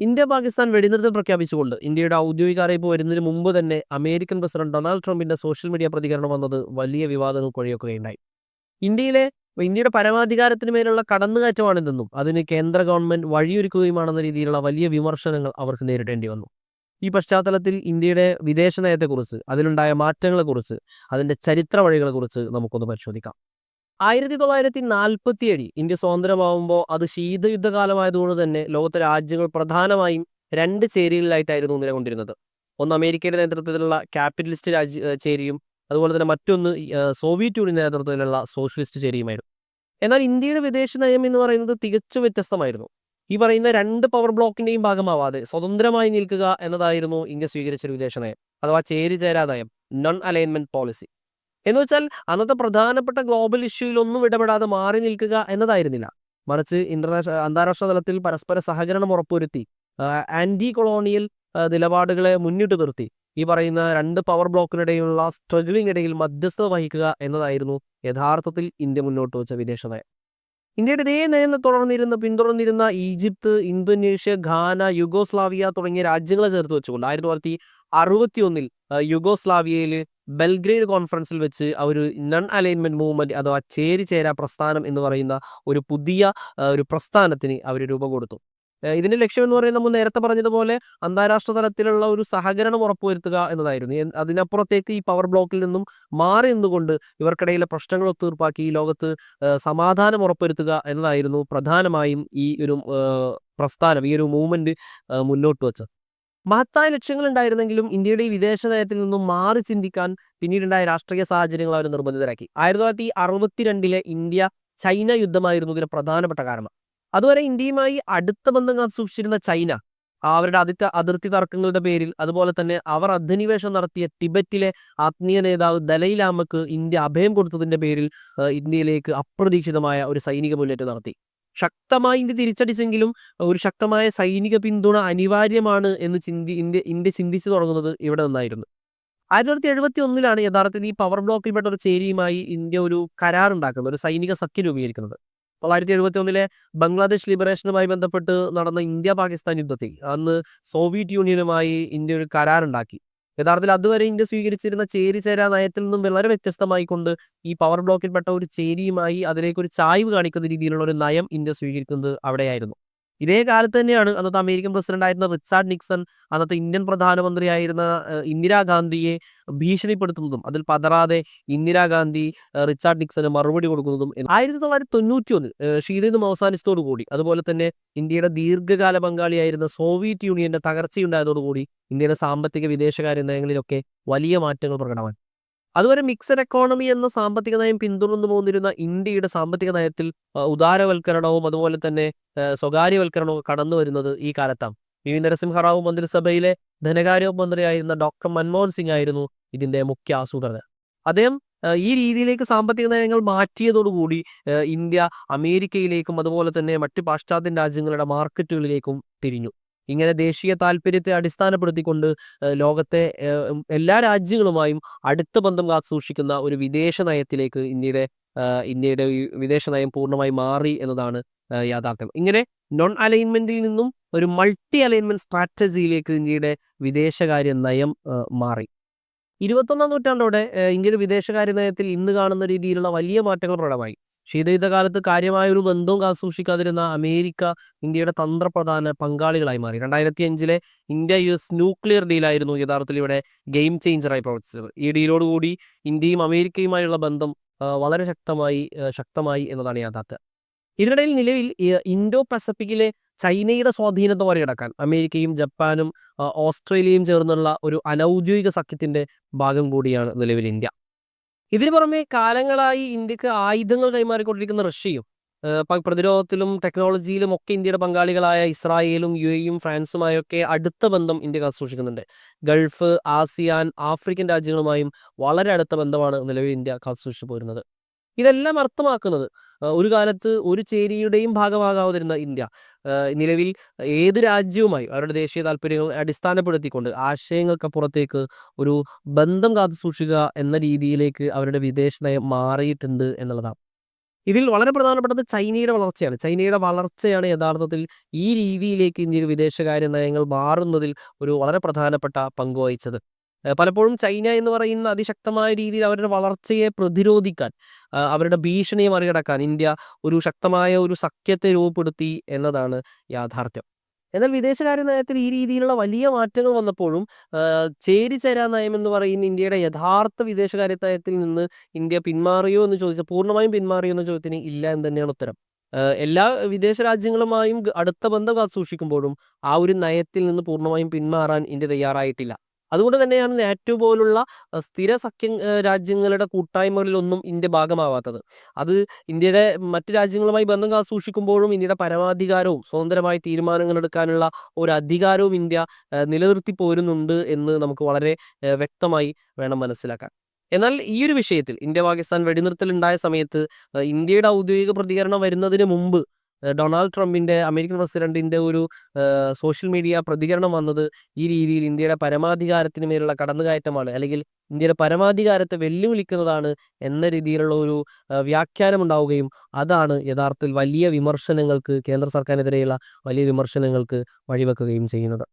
India Pakistan വെടിനിർത്തൽ പ്രഖ്യാപിച്ചുകൊണ്ട് ഇന്ത്യയുടെ ഔദ്യോഗിക അറിയിപ്പ് വരുന്നതിന് മുമ്പ് തന്നെ അമേരിക്കൻ പ്രസിഡന്റ് ഡൊണാൾഡ് ട്രംപിന്റെ സോഷ്യൽ മീഡിയ പ്രതികരണം വന്നത് വലിയ വിവാദങ്ങൾക്ക് വഴിയൊക്കുകയുണ്ടായി ഇന്ത്യയിലെ ഇന്ത്യയുടെ പരമാധികാരത്തിന് മേലുള്ള കടന്നുകയറ്റമാണിതെന്നും അതിന് കേന്ദ്ര ഗവൺമെന്റ് വഴിയൊരുക്കുകയുമാണെന്ന രീതിയിലുള്ള വലിയ വിമർശനങ്ങൾ അവർക്ക് നേരിടേണ്ടി വന്നു. ഈ പശ്ചാത്തലത്തിൽ ഇന്ത്യയുടെ വിദേശ നയത്തെക്കുറിച്ച് അതിലുണ്ടായ മാറ്റങ്ങളെക്കുറിച്ച് അതിന്റെ ചരിത്ര വഴികളെക്കുറിച്ച് നമുക്കൊന്ന് പരിശോധിക്കാം. ആയിരത്തി തൊള്ളായിരത്തി നാൽപ്പത്തി ഏഴിൽ ഇന്ത്യ സ്വതന്ത്രമാവുമ്പോൾ അത് ശീതയുദ്ധകാലമായതുകൊണ്ട് തന്നെ ലോകത്തെ രാജ്യങ്ങൾ പ്രധാനമായും രണ്ട് ചേരികളിലായിട്ടായിരുന്നു നിലകൊണ്ടിരുന്നത്. ഒന്ന് അമേരിക്കയുടെ നേതൃത്വത്തിലുള്ള ക്യാപിറ്റലിസ്റ്റ് രാജ്യ ചേരിയും അതുപോലെ തന്നെ മറ്റൊന്ന് സോവിയറ്റ് യൂണിയൻ നേതൃത്വത്തിലുള്ള സോഷ്യലിസ്റ്റ് ചേരിയുമായിരുന്നു. എന്നാൽ ഇന്ത്യയുടെ വിദേശ നയം എന്ന് പറയുന്നത് തികച്ചും വ്യത്യസ്തമായിരുന്നു. ഈ പറയുന്ന രണ്ട് പവർ ബ്ലോക്കിന്റെയും ഭാഗമാവാതെ സ്വതന്ത്രമായി നിൽക്കുക എന്നതായിരുന്നു ഇന്ത്യ സ്വീകരിച്ച ഒരു വിദേശ നയം അഥവാ ചേരിചേരാ നയം നോൺ അലൈൻമെന്റ് പോളിസി എന്ന് വെച്ചാൽ അന്നത്തെ പ്രധാനപ്പെട്ട ഗ്ലോബൽ ഇഷ്യൂയിൽ ഒന്നും ഇടപെടാതെ മാറി നിൽക്കുക എന്നതായിരുന്നില്ല. മറിച്ച് ഇന്റർനാഷണൽ അന്താരാഷ്ട്ര തലത്തിൽ പരസ്പര സഹകരണം ഉറപ്പുവരുത്തി ആന്റി കൊളോണിയൽ നിലപാടുകളെ മുന്നിട്ട് നിർത്തി. ഈ പറയുന്ന രണ്ട് പവർ ബ്ലോക്കിനിടയിലുള്ള സ്ട്രഗിളിനിടയിൽ മധ്യസ്ഥത വഹിക്കുക എന്നതായിരുന്നു യഥാർത്ഥത്തിൽ ഇന്ത്യ മുന്നോട്ട് വെച്ച വിദേശ നയം. ഇന്ത്യയുടെ ഇതേ നയം തുടർന്നിരുന്ന പിന്തുടർന്നിരുന്ന ഈജിപ്ത് ഇന്തോനേഷ്യ ഘാന യുഗോസ്ലാവിയ തുടങ്ങിയ രാജ്യങ്ങളെ ചേർത്ത് വെച്ചുകൊണ്ട് ആയിരത്തി തൊള്ളായിരത്തി അറുപത്തി ഒന്നിൽ യുഗോസ്ലാവിയയിൽ ബെൽഗ്രേഡ് കോൺഫറൻസിൽ വെച്ച് ആ ഒരു നൺ അലൈൻമെന്റ് മൂവ്മെന്റ് അഥവാ ചേരി ചേരാ പ്രസ്ഥാനം എന്ന് പറയുന്ന ഒരു പുതിയ ഒരു പ്രസ്ഥാനത്തിന് അവർ രൂപം കൊടുത്തു. ഇതിന്റെ ലക്ഷ്യം എന്ന് പറയുന്നത് നമ്മൾ നേരത്തെ പറഞ്ഞതുപോലെ അന്താരാഷ്ട്ര തലത്തിലുള്ള ഒരു സഹകരണം ഉറപ്പുവരുത്തുക എന്നതായിരുന്നു. അതിനപ്പുറത്തേക്ക് ഈ പവർ ബ്ലോക്കിൽ നിന്നും മാറി നിന്നുകൊണ്ട് ഇവർക്കിടയിലെ പ്രശ്നങ്ങൾ തീർപ്പാക്കി ഈ ലോകത്ത് സമാധാനം ഉറപ്പുവരുത്തുക എന്നതായിരുന്നു പ്രധാനമായും ഈ ഒരു പ്രസ്ഥാനം ഈ ഒരു മൂവ്മെന്റ് മുന്നോട്ട് വെച്ചത്. മഹത്തായ ലക്ഷ്യങ്ങൾ ഉണ്ടായിരുന്നെങ്കിലും ഇന്ത്യയുടെ വിദേശ നയത്തിൽ നിന്നും മാറി ചിന്തിക്കാൻ പിന്നീടുണ്ടായ രാഷ്ട്രീയ സാഹചര്യങ്ങൾ അവർ നിർബന്ധിതരാക്കി. ആയിരത്തി തൊള്ളായിരത്തി അറുപത്തിരണ്ടിലെ ഇന്ത്യ ചൈന യുദ്ധമായിരുന്നു ഇതിന് പ്രധാനപ്പെട്ട കാരണം അതുവരെ ഇന്ത്യയുമായി അടുത്ത ബന്ധം സൂക്ഷിച്ചിരുന്ന ചൈന അവരുടെ അതിർത്തി അതിർത്തി തർക്കങ്ങളുടെ പേരിൽ അതുപോലെ തന്നെ അവർ അധിനിവേശം നടത്തിയ ടിബറ്റിലെ ആത്മീയ നേതാവ് ദലൈലാമക്ക് ഇന്ത്യ അഭയം കൊടുത്തതിന്റെ പേരിൽ ഇന്ത്യയിലേക്ക് അപ്രതീക്ഷിതമായ ഒരു സൈനിക മുന്നേറ്റം നടത്തി. ശക്തമായി ഇന്ത്യ തിരിച്ചടിച്ചെങ്കിലും ഒരു ശക്തമായ സൈനിക പിന്തുണ അനിവാര്യമാണ് എന്ന് ചിന്തി ഇന്ത്യ ഇന്ത്യ ചിന്തിച്ചു തുടങ്ങുന്നത് ഇവിടെ നിന്നായിരുന്നു. ആയിരത്തി തൊള്ളായിരത്തി എഴുപത്തി ഒന്നിലാണ് യഥാർത്ഥത്തിൽ ഈ പവർ ബ്ലോക്കിൽപ്പെട്ട ഒരു ചേരിയുമായി ഇന്ത്യ ഒരു കരാർ ഉണ്ടാക്കുന്നത് ഒരു സൈനിക സഖ്യം രൂപീകരിക്കുന്നത്. തൊള്ളായിരത്തി എഴുപത്തി ഒന്നിലെ ബംഗ്ലാദേശ് ലിബറേഷനുമായി ബന്ധപ്പെട്ട് നടന്ന ഇന്ത്യ പാകിസ്ഥാൻ യുദ്ധത്തിൽ അന്ന് സോവിയറ്റ് യൂണിയനുമായി ഇന്ത്യ ഒരു കരാറുണ്ടാക്കി യഥാർത്ഥത്തിൽ അതുവരെ ഇന്ത്യ സ്വീകരിച്ചിരുന്ന ചേരി ചേരാ നയത്തിൽ നിന്നും വളരെ വ്യത്യസ്തമായിക്കൊണ്ട് ഈ പവർ ബ്ലോക്കിൽപ്പെട്ട ഒരു ചേരിയുമായി അതിലേക്ക് ഒരു ചായ്വ് കാണിക്കുന്ന രീതിയിലുള്ള ഒരു നയം ഇന്ത്യ സ്വീകരിക്കുന്നത് അവിടെയായിരുന്നു. ഇതേ കാലത്ത് തന്നെയാണ് അന്നത്തെ അമേരിക്കൻ പ്രസിഡന്റ് ആയിരുന്ന റിച്ചാർഡ് നിക്സൺ അന്നത്തെ ഇന്ത്യൻ പ്രധാനമന്ത്രിയായിരുന്ന ഇന്ദിരാഗാന്ധിയെ ഭീഷണിപ്പെടുത്തുന്നതും അതിൽ പതറാതെ ഇന്ദിരാഗാന്ധി റിച്ചാർഡ് നിക്സന് മറുപടി കൊടുക്കുന്നതും ആയിരത്തി തൊള്ളായിരത്തി തൊണ്ണൂറ്റി ഒന്നിൽ ശീതയുദ്ധം അവസാനിച്ചതോടുകൂടി അതുപോലെ തന്നെ ഇന്ത്യയുടെ ദീർഘകാല പങ്കാളിയായിരുന്ന സോവിയറ്റ് യൂണിയന്റെ തകർച്ചയുണ്ടായതോടുകൂടി ഇന്ത്യയുടെ സാമ്പത്തിക വിദേശകാര്യ നയങ്ങളിലൊക്കെ വലിയ മാറ്റങ്ങൾ പ്രകടമായി അതുവരെ മിക്സഡ് എക്കോണമി എന്ന സാമ്പത്തിക നയം പിന്തുടർന്നു പോന്നിരുന്ന ഇന്ത്യയുടെ സാമ്പത്തിക നയത്തിൽ ഉദാരവൽക്കരണവും അതുപോലെ തന്നെ സ്വകാര്യവൽക്കരണവും കടന്നു വരുന്നത് ഈ കാലത്താണ്. P V. നരസിംഹറാവു മന്ത്രിസഭയിലെ ധനകാര്യ മന്ത്രിയായിരുന്ന ഡോക്ടർ മൻമോഹൻ സിംഗ് ആയിരുന്നു ഇതിന്റെ മുഖ്യ ആസൂത്രകൻ അദ്ദേഹം ഈ രീതിയിലേക്ക് സാമ്പത്തിക നയങ്ങൾ മാറ്റിയതോടുകൂടി ഇന്ത്യ അമേരിക്കയിലേക്കും അതുപോലെ തന്നെ മറ്റ് പാശ്ചാത്യ രാജ്യങ്ങളുടെ മാർക്കറ്റുകളിലേക്കും തിരിഞ്ഞു. ഇങ്ങനെ ദേശീയ താല്പര്യത്തെ അടിസ്ഥാനപ്പെടുത്തിക്കൊണ്ട് ലോകത്തെ എല്ലാ രാജ്യങ്ങളുമായും അടുത്ത ബന്ധം കാത്തുസൂക്ഷിക്കുന്ന ഒരു വിദേശ നയത്തിലേക്ക് ഇന്ത്യയുടെ ഇന്ത്യയുടെ വിദേശ നയം പൂർണമായി മാറി എന്നതാണ് യാഥാർത്ഥ്യം. ഇങ്ങനെ നോൺ അലൈൻമെന്റിൽ നിന്നും ഒരു മൾട്ടി അലൈൻമെന്റ് സ്ട്രാറ്റജിയിലേക്ക് ഇന്ത്യയുടെ വിദേശകാര്യ നയം മാറി. ഇരുപത്തൊന്നാം നൂറ്റാണ്ടോടെ ഇന്ത്യയുടെ വിദേശകാര്യ നയത്തിൽ ഇന്ന് കാണുന്ന രീതിയിലുള്ള വലിയ മാറ്റങ്ങൾ പ്രകടമായി. ശീതയുദ്ധകാലത്ത് കാര്യമായ ഒരു ബന്ധവും കാത്തു സൂക്ഷിക്കാതിരുന്ന അമേരിക്ക ഇന്ത്യയുടെ തന്ത്രപ്രധാന പങ്കാളികളായി മാറി. രണ്ടായിരത്തി അഞ്ചിലെ ഇന്ത്യ യു എസ് ന്യൂക്ലിയർ ഡീലായിരുന്നു യഥാർത്ഥത്തിൽ ഇവിടെ ഗെയിം ചേഞ്ചറായി പ്രവർത്തിച്ചത്. ഈ ഡീലോടുകൂടി ഇന്ത്യയും അമേരിക്കയുമായുള്ള ബന്ധം വളരെ ശക്തമായി ശക്തമായി എന്നതാണ് യാഥാർത്ഥ്യം. ഇതിനിടയിൽ നിലവിൽ ഇൻഡോ പസഫിക്കിലെ ചൈനയുടെ സ്വാധീനത്തെ മറികടക്കാൻ അമേരിക്കയും ജപ്പാനും ഓസ്ട്രേലിയയും ചേർന്നുള്ള ഒരു അനൗദ്യോഗിക സഖ്യത്തിന്റെ ഭാഗം കൂടിയാണ് നിലവിൽ ഇന്ത്യ. ഇതിനു പുറമെ കാലങ്ങളായി ഇന്ത്യയ്ക്ക് ആയുധങ്ങൾ കൈമാറിക്കൊണ്ടിരിക്കുന്ന റഷ്യയും പ്രതിരോധത്തിലും ടെക്നോളജിയിലും ഒക്കെ ഇന്ത്യയുടെ പങ്കാളികളായ ഇസ്രായേലും യു എയും ഫ്രാൻസുമായൊക്കെ അടുത്ത ബന്ധം ഇന്ത്യ സൂക്ഷിക്കുന്നുണ്ട് ഗൾഫ് ആസിയാൻ ആഫ്രിക്കൻ രാജ്യങ്ങളുമായും വളരെ അടുത്ത ബന്ധമാണ് നിലവിൽ ഇന്ത്യ കാത്തു സൂക്ഷിച്ചു പോരുന്നത്. ഇതെല്ലാം അർത്ഥമാക്കുന്നത് ഒരു കാലത്ത് ഒരു ചേരിയുടെയും ഭാഗമാകാതിരുന്ന ഇന്ത്യ നിലവിൽ ഏത് രാജ്യവുമായി അവരുടെ ദേശീയ താല്പര്യങ്ങൾ അടിസ്ഥാനപ്പെടുത്തിക്കൊണ്ട് ആശയങ്ങൾക്കപ്പുറത്തേക്ക് ഒരു ബന്ധം കാത്തു സൂക്ഷിക്കുക എന്ന രീതിയിലേക്ക് അവരുടെ വിദേശ നയം മാറിയിട്ടുണ്ട് എന്നുള്ളതാണ്. ഇതിൽ വളരെ പ്രധാനപ്പെട്ടത് ചൈനയുടെ വളർച്ചയാണ്. ചൈനയുടെ വളർച്ചയാണ് യഥാർത്ഥത്തിൽ ഈ രീതിയിലേക്ക് ഇന്ത്യയുടെ വിദേശകാര്യ നയങ്ങൾ മാറുന്നതിൽ ഒരു വളരെ പ്രധാനപ്പെട്ട പങ്ക് വഹിച്ചത്. ഏഹ് പലപ്പോഴും ചൈന എന്ന് പറയുന്ന അതിശക്തമായ രീതിയിൽ അവരുടെ വളർച്ചയെ പ്രതിരോധിക്കാൻ അവരുടെ ഭീഷണിയെ മറികടക്കാൻ ഇന്ത്യ ഒരു ശക്തമായ ഒരു സഖ്യത്തെ രൂപപ്പെടുത്തി എന്നതാണ് യാഥാർത്ഥ്യം. എന്നാൽ വിദേശകാര്യ നയത്തിൽ ഈ രീതിയിലുള്ള വലിയ മാറ്റങ്ങൾ വന്നപ്പോഴും ചേരിചേരാ നയം എന്ന് പറയുന്ന ഇന്ത്യയുടെ യഥാർത്ഥ വിദേശകാര്യ നയത്തിൽ നിന്ന് ഇന്ത്യ പിന്മാറിയോ എന്ന് ചോദിച്ചാൽ പൂർണമായും പിന്മാറിയോ എന്ന ചോദ്യത്തിന് ഇല്ല എന്ന് തന്നെയാണ് ഉത്തരം. എല്ലാ വിദേശ രാജ്യങ്ങളുമായും അടുത്ത ബന്ധം കാത്തു സൂക്ഷിക്കുമ്പോഴും ആ ഒരു നയത്തിൽ നിന്ന് പൂർണമായും പിന്മാറാൻ ഇന്ത്യ തയ്യാറായിട്ടില്ല. അതുകൊണ്ട് തന്നെയാണ് നാറ്റു പോലുള്ള സ്ഥിര സഖ്യ രാജ്യങ്ങളുടെ കൂട്ടായ്മകളിലൊന്നും ഇന്ത്യ ഭാഗമാവാത്തത്. അത് ഇന്ത്യയുടെ മറ്റ് രാജ്യങ്ങളുമായി ബന്ധം കാത്തു സൂക്ഷിക്കുമ്പോഴും ഇന്ത്യയുടെ പരമാധികാരവും സ്വതന്ത്രമായി തീരുമാനങ്ങൾ എടുക്കാനുള്ള ഒരു അധികാരവും ഇന്ത്യ നിലനിർത്തി പോരുന്നുണ്ട് എന്ന് നമുക്ക് വളരെ വ്യക്തമായി വേണം മനസ്സിലാക്കാൻ. എന്നാൽ ഈ ഒരു വിഷയത്തിൽ ഇന്ത്യ പാകിസ്ഥാൻ വെടിനിർത്തൽ ഉണ്ടായ സമയത്ത് ഇന്ത്യയുടെ ഔദ്യോഗിക പ്രതികരണം വരുന്നതിന് മുമ്പ് ഡൊണാൾഡ് ട്രംപിന്റെ അമേരിക്കൻ പ്രസിഡന്റിന്റെ ഒരു സോഷ്യൽ മീഡിയ പ്രതികരണം വന്നത് ഈ രീതിയിൽ ഇന്ത്യയുടെ പരമാധികാരത്തിന് മേലുള്ള കടന്നുകയറ്റമാണ്. അല്ലെങ്കിൽ ഇന്ത്യയുടെ പരമാധികാരത്തെ വെല്ലുവിളിക്കുന്നതാണ് എന്ന രീതിയിലുള്ള ഒരു വ്യാഖ്യാനം ഉണ്ടാവുകയും അതാണ് യഥാർത്ഥത്തിൽ വലിയ വിമർശനങ്ങൾക്ക് കേന്ദ്ര സർക്കാരിനെതിരെയുള്ള വലിയ വിമർശനങ്ങൾക്ക് വഴിവെക്കുകയും ചെയ്യുന്നത്.